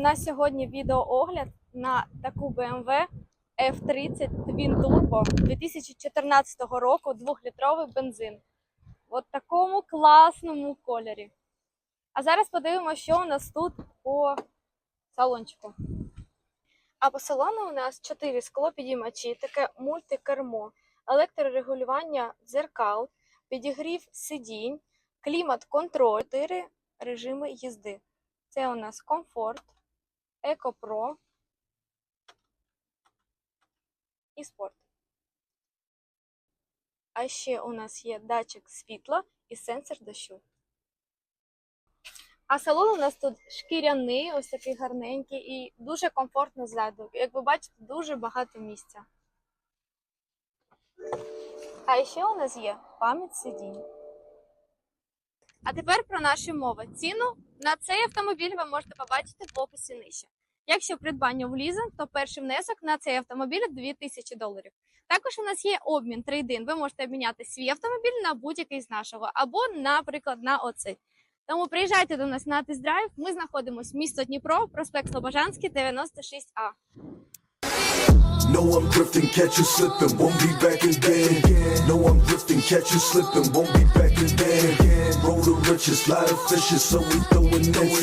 У нас сьогодні відеоогляд на таку BMW F30 Twin Turbo 2014 року 2-літровий бензин. В такому класному кольорі. А зараз подивимося, що у нас тут по салончику. А по салону у нас 4 склопідіймачі, таке мультикермо, електрорегулювання дзеркал, підігрів сидінь, клімат-контроль, 4 режими їзди. Це у нас комфорт, екопро і спорт. А ще у нас є датчик світла і сенсор дощу. А салон у нас тут шкіряний, ось такий гарненький і дуже комфортно ззаду. Як ви бачите, дуже багато місця. А ще у нас є пам'ять сидінь. А тепер про наші мови. Ціну на цей автомобіль ви можете побачити в описі нижче. Якщо придбання в лізинг, то перший внесок на цей автомобіль 2000 доларів. Також у нас є обмін трейдин. Ви можете обміняти свій автомобіль на будь-який з нашого, або, наприклад, на оцей. Тому приїжджайте до нас на тест-драйв. Ми знаходимося місто Дніпро, проспект Слобожанський, 96А. No, I'm drifting, catch you slipping, won't be back again. Catch you slipping, won't be back again. Roll the riches, fly the fishes, so we throwing this.